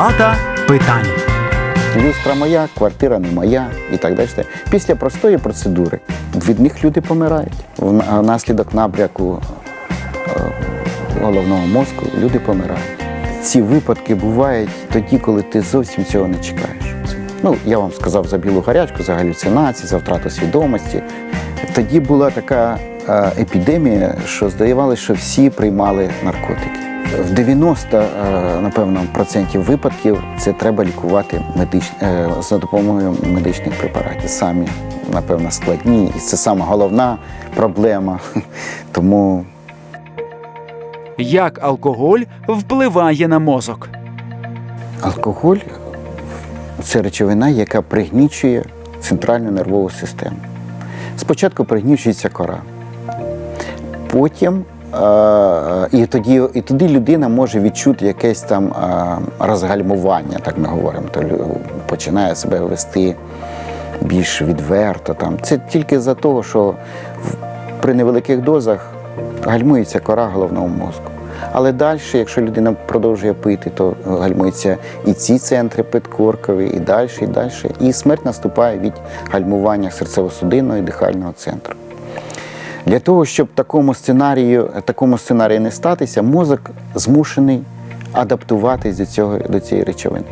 Палата питань. Люстра моя, квартира не моя і так далі. Після простої процедури від них люди помирають. Внаслідок набряку е, головного мозку люди помирають. Ці випадки бувають тоді, коли ти зовсім цього не чекаєш. Ну, я вам сказав за білу гарячку, за галюцинації, за втрату свідомості. Тоді була така е, епідемія, що здавалося, що всі приймали наркотики. В 90, е, напевно, процентів випадків це треба лікувати медич... е, за допомогою медичних препаратів. Самі, напевно, складні. І це сама головна проблема. Тому Як алкоголь впливає на мозок? алкоголь це речовина, яка пригнічує центральну нервову систему. Спочатку пригнічується кора. Потім і тоді, і тоді людина може відчути якесь там е, розгальмування, так ми говоримо. То починає себе вести більш відверто. Там. Це тільки за того, що при невеликих дозах гальмується кора головного мозку. Але далі, якщо людина продовжує пити, то гальмуються і ці центри підкоркові, і далі, і далі. І смерть наступає від гальмування серцево-судинного і дихального центру. Для того, щоб такому сценарію, такому сценарію не статися, мозок змушений адаптуватись до, цього, до цієї речовини.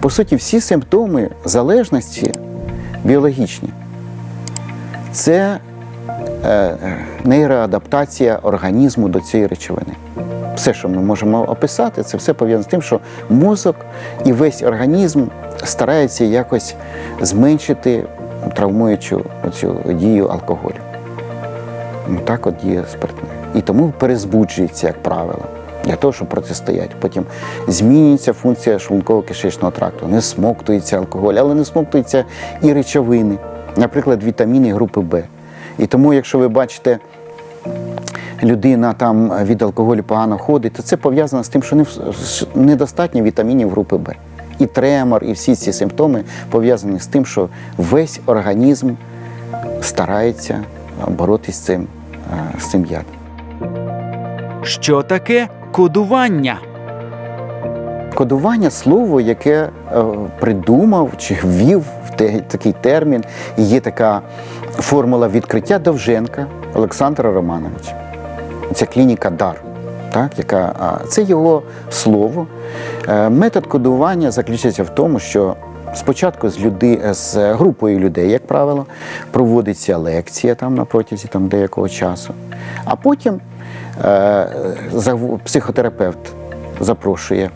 По суті, всі симптоми залежності біологічні. Це е, нейроадаптація організму до цієї речовини. Все, що ми можемо описати, це все пов'язано з тим, що мозок і весь організм старається якось зменшити травмуючу цю дію алкоголю. Ну, так от діє спиртне. І тому перезбуджується, як правило, для того, щоб протистояти. Потім змінюється функція шлунково-кишечного тракту, не смоктується алкоголь, але не смоктуються і речовини, наприклад, вітаміни групи Б. І тому, якщо ви бачите, людина там від алкоголю погано ходить, то це пов'язано з тим, що недостатньо вітамінів групи Б. І тремор, і всі ці симптоми пов'язані з тим, що весь організм старається а, боротись з цим, цим ядом. Що таке кодування? Кодування слово, яке е, придумав чи ввів в такий термін, і є така формула відкриття Довженка Олександра Романовича. Це клініка дар. Так, яка, це його слово. Е, Метод кодування заключається в тому, що спочатку з, люди, з групою людей, як правило, проводиться лекція там на протязі там, деякого часу, а потім е, психотерапевт запрошує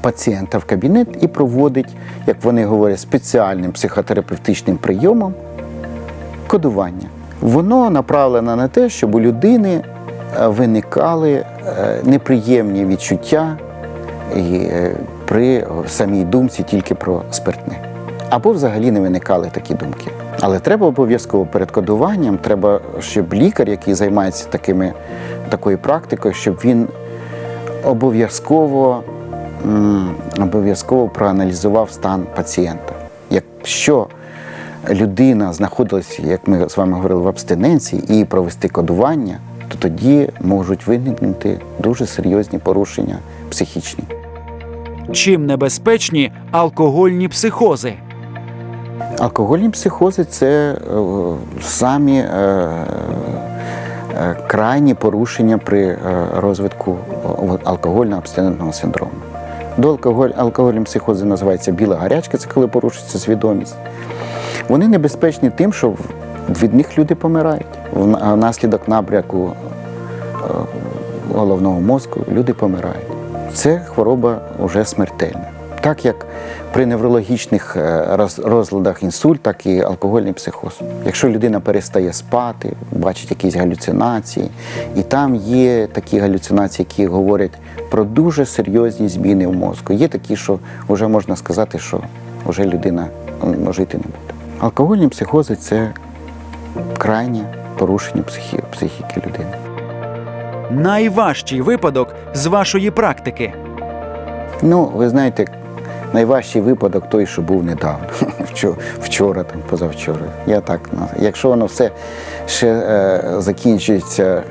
пацієнта в кабінет і проводить, як вони говорять, спеціальним психотерапевтичним прийомом кодування. Воно направлено на те, щоб у людини е, виникали е, неприємні відчуття і, е, при самій думці тільки про спиртне. Або взагалі не виникали такі думки. Але треба обов'язково перед кодуванням, треба, щоб лікар, який займається такими, такою практикою, щоб він обов'язково обов'язково проаналізував стан пацієнта. Якщо людина знаходилася, як ми з вами говорили, в абстиненції і провести кодування, то тоді можуть виникнути дуже серйозні порушення психічні. Чим небезпечні алкогольні психози? Алкогольні психози це е, самі е, е, крайні порушення при розвитку алкогольного абстинентного синдрому. До алкоголь, алкогольні психози називається біла гарячка, це коли порушується свідомість. Вони небезпечні тим, що від них люди помирають. Внаслідок набряку головного мозку люди помирають. Це хвороба вже смертельна. Так як при неврологічних е, розладах інсульт, так і алкогольний психоз. Якщо людина перестає спати, бачить якісь галюцинації, і там є такі галюцинації, які говорять про дуже серйозні зміни в мозку. Є такі, що вже можна сказати, що вже людина жити не буде. Алкогольні психози це крайнє порушення психі- психіки людини. Найважчий випадок з вашої практики. Ну, ви знаєте, найважчий випадок той, що був недавно, вчора, там, позавчора. Я так, ну, якщо воно все ще е, закінчується,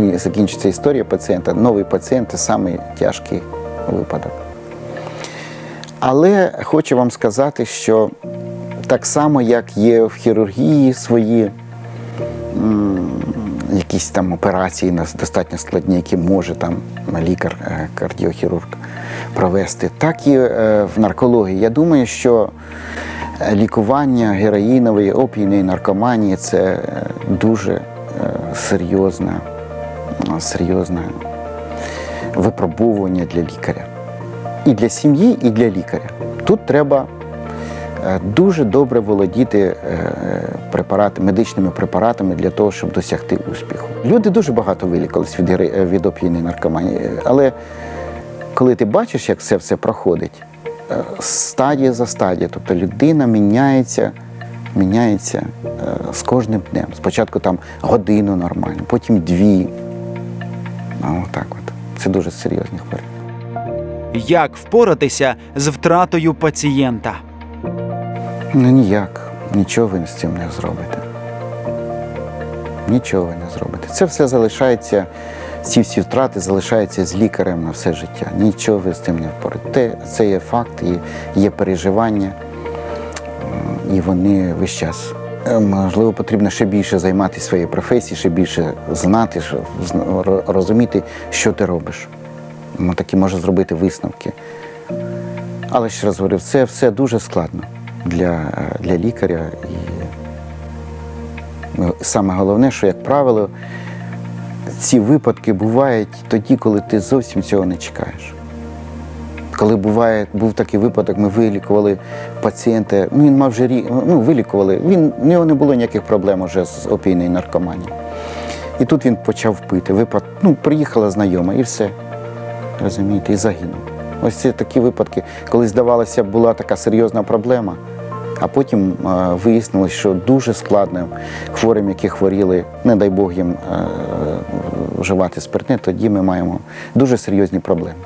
е, закінчиться історія пацієнта, новий пацієнт це самий тяжкий випадок. Але хочу вам сказати, що так само, як є в хірургії свої якісь там операції нас достатньо складні, які може там лікар, е, кардіохірург провести, так і е, в наркології. Я думаю, що е, лікування героїнової, опійної наркоманії це дуже серйозне, серйозне випробовування для лікаря. І для сім'ї, і для лікаря. Тут треба дуже добре володіти е, препарати, медичними препаратами для того, щоб досягти успіху. Люди дуже багато вилікались від, е, від опійної наркоманії, Е, але коли ти бачиш, як це все проходить, е, стадія за стадією, тобто людина міняється, міняється е, з кожним днем. Спочатку там годину нормально, потім дві. А отак от. Це дуже серйозні хвороби. Як впоратися з втратою пацієнта? Ну ніяк, нічого ви з цим не зробите. Нічого ви не зробите. Це все залишається, ці всі втрати залишаються з лікарем на все життя. Нічого ви з цим не впораєте. Це є факт, і є переживання, і вони весь час. Е, Можливо, потрібно ще більше займатися своєю професією, ще більше знати, розуміти, що ти робиш. Ну, Такі може зробити висновки. Але ще раз говорю, це все дуже складно для, для лікаря. І ну, саме головне, що, як правило, ці випадки бувають тоді, коли ти зовсім цього не чекаєш. Коли буває, був такий випадок, ми вилікували пацієнта, ну він мав вже рік, ну, вилікували, він, в нього не було ніяких проблем вже з опійною наркоманією. І тут він почав пити. Випад, ну, приїхала знайома і все. Розумієте, і загинув. Ось це такі випадки, коли здавалося, була така серйозна проблема, а потім е, вияснилось, що дуже складно хворим, які хворіли, не дай Бог їм е, вживати спиртне, тоді ми маємо дуже серйозні проблеми.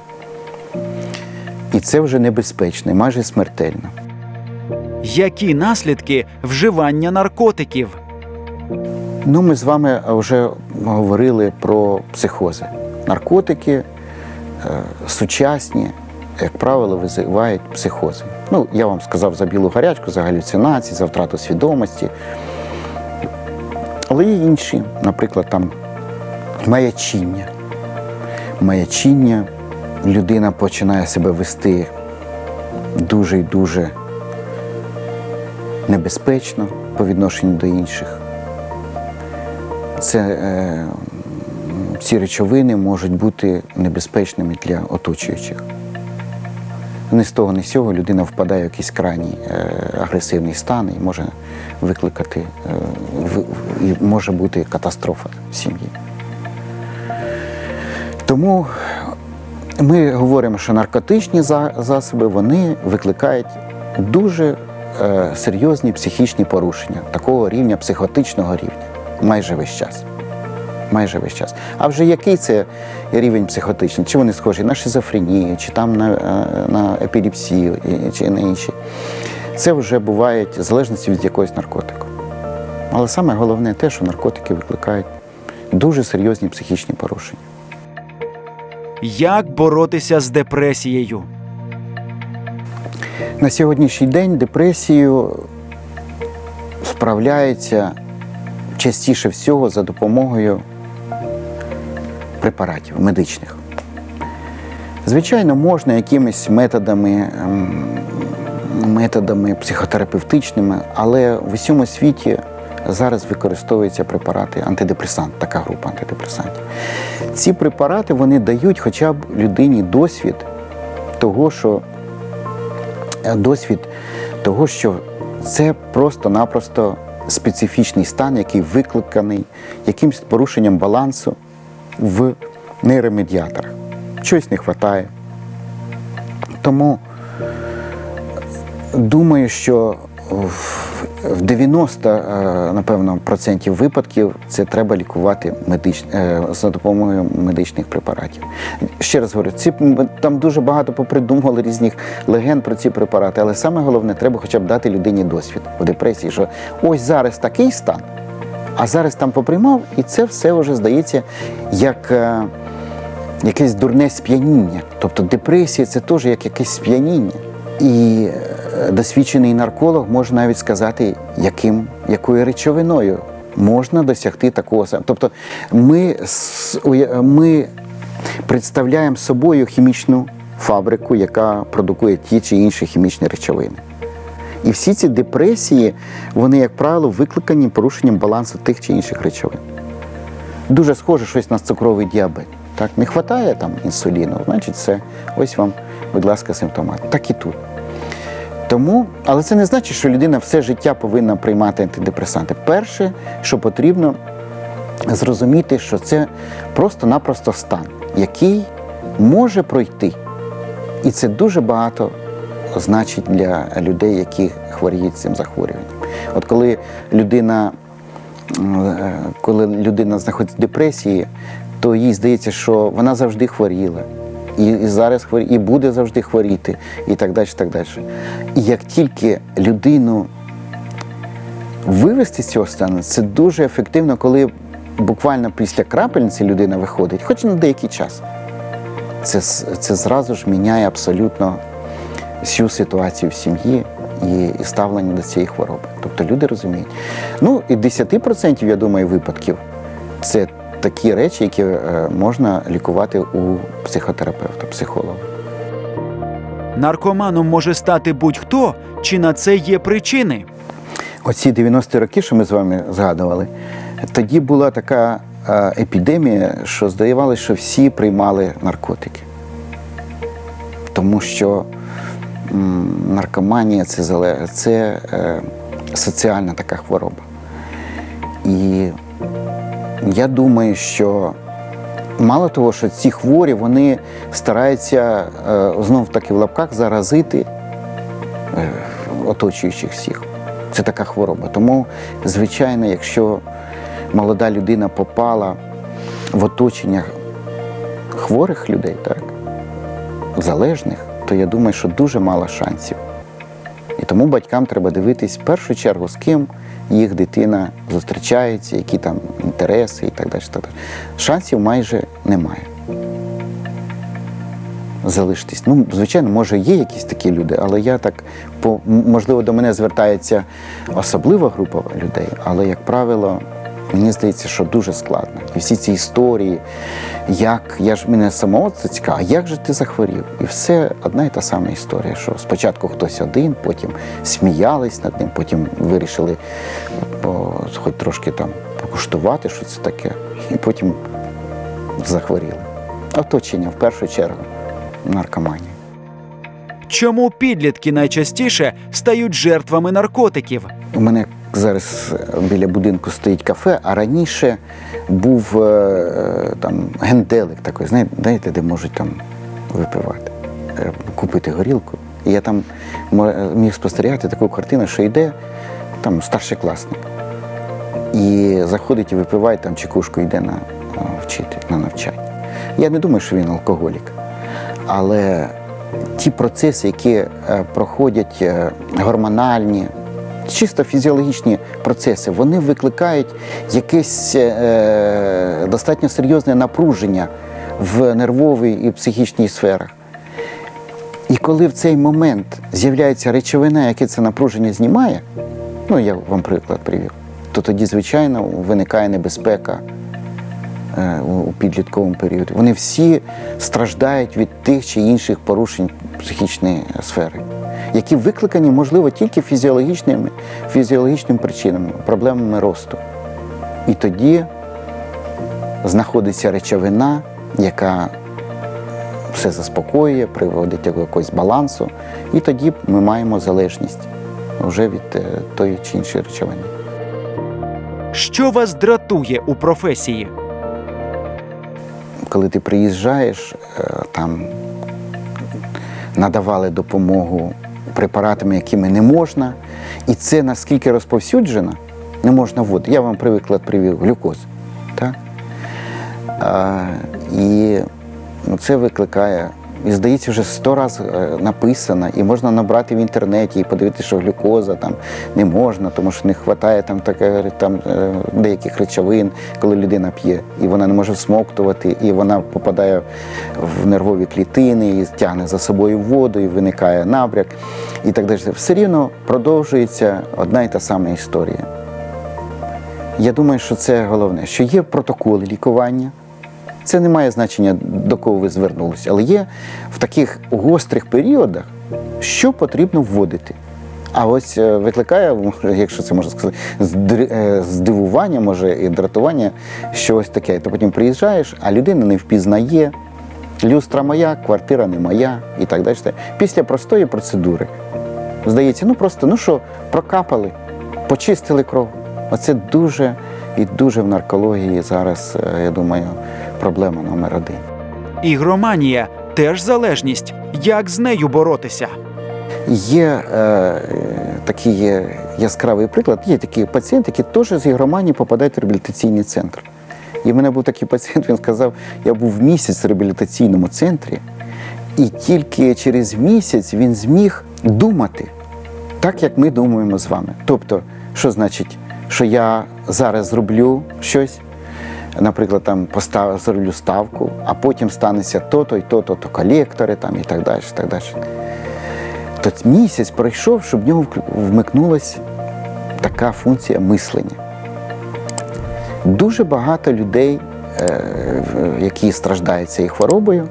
І це вже небезпечно, майже смертельно. Які наслідки вживання наркотиків? Ну, ми з вами вже говорили про психози. Наркотики е, сучасні, як правило, визивають психози. Ну, я вам сказав за білу гарячку, за галюцинації, за втрату свідомості. Але є інші, наприклад, там маячіння. Маячіння, людина починає себе вести дуже і дуже небезпечно по відношенню до інших. Це, е, ці речовини можуть бути небезпечними для оточуючих. Ні з того, ні з цього людина впадає в якийсь крайній е, агресивний стан і може викликати, е, і може бути катастрофа в сім'ї. Тому ми говоримо, що наркотичні засоби вони викликають дуже е, серйозні психічні порушення такого рівня, психотичного рівня, майже весь час. Майже весь час. А вже який це рівень психотичний? Чи вони схожі на шизофренію, чи там на, е, на епілепсію, чи на інші? Це вже буває в залежності від якогось наркотику. Але саме головне те, що наркотики викликають дуже серйозні психічні порушення. Як боротися з депресією? На сьогоднішній день депресію справляється частіше всього за допомогою препаратів медичних. Звичайно, можна якимись методами, ем, методами психотерапевтичними, але в усьому світі зараз використовуються препарати антидепресант, така група антидепресантів. Ці препарати вони дають хоча б людині досвід того, що е, досвід того, що це просто-напросто специфічний стан, який викликаний якимось порушенням балансу в нейромедіаторах. Щось не вистачає. Тому думаю, що в- в 90, е, напевно, процентів випадків це треба лікувати медич... е, за допомогою медичних препаратів. Ще раз говорю, ці там дуже багато попридумували різних легенд про ці препарати, але саме головне, треба хоча б дати людині досвід у депресії, що ось зараз такий стан, а зараз там поприймав, і це все вже здається як. е, якесь дурне сп'яніння. Тобто депресія це теж як якесь сп'яніння. І е, досвідчений нарколог може навіть сказати, яким, якою речовиною можна досягти такого самого. Тобто ми, ми представляємо собою хімічну фабрику, яка продукує ті чи інші хімічні речовини. І всі ці депресії, вони, як правило, викликані порушенням балансу тих чи інших речовин. Дуже схоже щось на цукровий діабет. Так, не вистачає там інсуліну, значить, це ось вам, будь ласка, симптомат. Так і тут. Тому, але це не значить, що людина все життя повинна приймати антидепресанти. Перше, що потрібно зрозуміти, що це просто-напросто стан, який може пройти. І це дуже багато значить для людей, які хворіють цим захворюванням. От коли людина, е, коли людина знаходиться в депресії, то їй здається, що вона завжди хворіла. І, зараз хворі, і буде завжди хворіти, і так далі. так далі. І як тільки людину вивести з цього стану, це дуже ефективно, коли буквально після крапельниці людина виходить, хоч на деякий час. Це, це зразу ж міняє абсолютно всю ситуацію в сім'ї і, ставлення до цієї хвороби. Тобто люди розуміють. Ну і 10%, я думаю, випадків це такі речі, які е, можна лікувати у психотерапевта, психолога. Наркоманом може стати будь-хто, чи на це є причини. Оці 90-ті роки, що ми з вами згадували, тоді була така е, епідемія, що здавалося, що всі приймали наркотики. Тому що наркоманія це, це е, соціальна така хвороба. І я думаю, що мало того, що ці хворі вони стараються е, знов таки в лапках заразити е, оточуючих всіх. Це така хвороба. Тому, звичайно, якщо молода людина попала в оточення хворих людей, так, залежних, то я думаю, що дуже мало шансів. І тому батькам треба дивитись в першу чергу, з ким їх дитина зустрічається, які там інтереси і так далі. Так далі. Шансів майже немає. Залишитись. Ну, звичайно, може, є якісь такі люди, але я так по можливо до мене звертається особлива група людей, але, як правило, мені здається, що дуже складно. І всі ці історії, як я ж мене самого це цікаво, як же ти захворів? І все одна і та сама історія, що спочатку хтось один, потім сміялись над ним, потім вирішили по, хоч трошки там покуштувати, що це таке, і потім захворіли. Оточення в першу чергу наркоманія. Чому підлітки найчастіше стають жертвами наркотиків? У мене зараз біля будинку стоїть кафе, а раніше був е, там генделик такий, знаєте, де можуть там випивати, е, купити горілку. І я там міг спостерігати таку картину, що йде там старшокласник. І заходить і випиває там чекушку, йде на вчити, на навчання. Я не думаю, що він алкоголік. Але ті процеси, які е, проходять е, гормональні, чисто фізіологічні процеси, вони викликають якесь е, достатньо серйозне напруження в нервовій і психічній сферах. І коли в цей момент з'являється речовина, яка це напруження знімає, ну я вам приклад привів, то тоді, звичайно, виникає небезпека у у підлітковому періоді. Вони всі страждають від тих чи інших порушень психічної сфери, які викликані, можливо, тільки фізіологічними, фізіологічними причинами, проблемами росту. І тоді знаходиться речовина, яка все заспокоює, приводить до якогось балансу, і тоді ми маємо залежність вже від е, тої чи іншої речовини. Що вас дратує у професії? Коли ти приїжджаєш, е, там надавали допомогу препаратами, якими не можна. І це наскільки розповсюджено, не можна вводити. Я вам приклад привів глюкоз. Так? А, і ну, це викликає і здається, вже сто разів е, написана, і можна набрати в інтернеті і подивитися, що глюкоза там не можна, тому що не вистачає там, таке, там е, деяких речовин, коли людина п'є, і вона не може всмоктувати, і вона попадає в нервові клітини, і тягне за собою воду, і виникає набряк, і так далі. Все рівно продовжується одна і та сама історія. Я думаю, що це головне, що є протоколи лікування. Це не має значення, до кого ви звернулися, але є в таких гострих періодах, що потрібно вводити. А ось е, викликає, якщо це можна сказати, е, здивування, може, і дратування, що ось таке. Ти потім приїжджаєш, а людина не впізнає. Люстра моя, квартира не моя і так далі. Після простої процедури. Здається, ну просто ну що, прокапали, почистили кров. Оце дуже і дуже в наркології зараз, е, я думаю, проблема номер один. Ігроманія теж залежність. Як з нею боротися? Є е, такий яскравий приклад. Є такі пацієнти, які теж з ігроманії попадають в реабілітаційний центр. І в мене був такий пацієнт, він сказав, я був місяць в реабілітаційному центрі, і тільки через місяць він зміг думати так, як ми думаємо з вами. Тобто, що значить, що я зараз зроблю щось, наприклад, там постав, зроблю ставку, а потім станеться то-то і то-то, то колектори там і так далі. Так далі. То місяць пройшов, щоб в нього вмикнулася така функція мислення. Дуже багато людей, е, які страждають цією хворобою,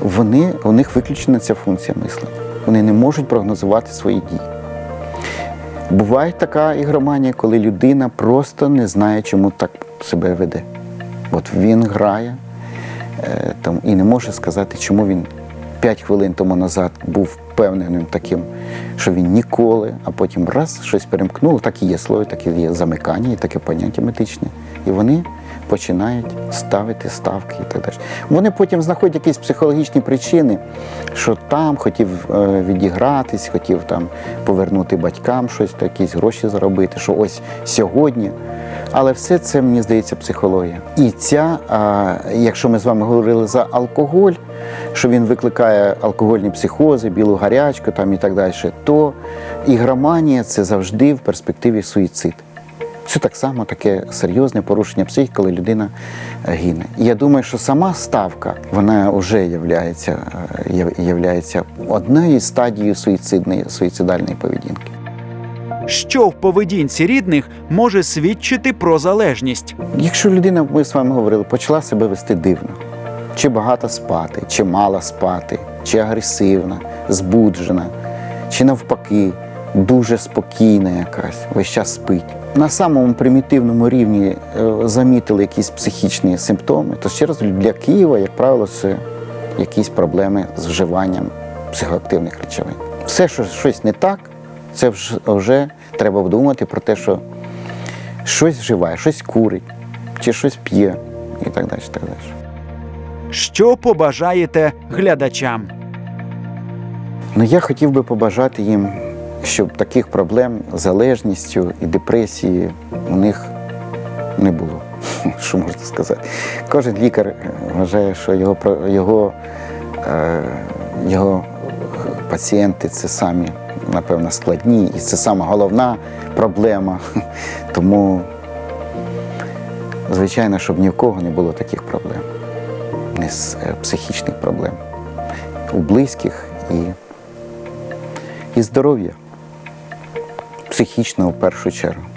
вони, у них виключена ця функція мислення. Вони не можуть прогнозувати свої дії. Буває така ігроманія, коли людина просто не знає, чому так себе веде. От він грає е, і не може сказати, чому він 5 хвилин тому назад був впевненим таким, що він ніколи, а потім раз щось перемкнуло, так і є слово, так і є замикання, і таке поняття метичне. І вони починають ставити ставки і так далі. Вони потім знаходять якісь психологічні причини, що там хотів е, відігратись, хотів там повернути батькам щось, якісь гроші заробити, що ось сьогодні. Але все це, мені здається, психологія. І ця, якщо ми з вами говорили за алкоголь, що він викликає алкогольні психози, білу гарячку там і так далі, то ігроманія це завжди в перспективі суїцид. Це так само таке серйозне порушення психіки, коли людина е, гине. І я думаю, що сама ставка вона вже являється, е, являється однією стадією суїцидної, суїцидальної поведінки. Що в поведінці рідних може свідчити про залежність? Якщо людина, ми з вами говорили, почала себе вести дивно, чи багато спати, чи мало спати, чи агресивна, збуджена, чи навпаки, дуже спокійна якась, весь час спить. На самому примітивному рівні е, замітили якісь психічні симптоми, то ще раз для Києва, як правило, це якісь проблеми з вживанням психоактивних речовин. Все, що щось не так, це вже, вже треба думати про те, що щось вживає, щось курить, чи щось п'є, і так далі. Так далі. Що побажаєте глядачам? Ну, я хотів би побажати їм, щоб таких проблем з залежністю і депресії у них не було. Що можна сказати? Кожен лікар е, вважає, що його, його, е, його пацієнти це самі, напевно, складні, і це сама головна проблема. Тому, звичайно, щоб ні в кого не було таких проблем, не з е, психічних проблем у близьких і, і здоров'я. Психічного в першу чергу.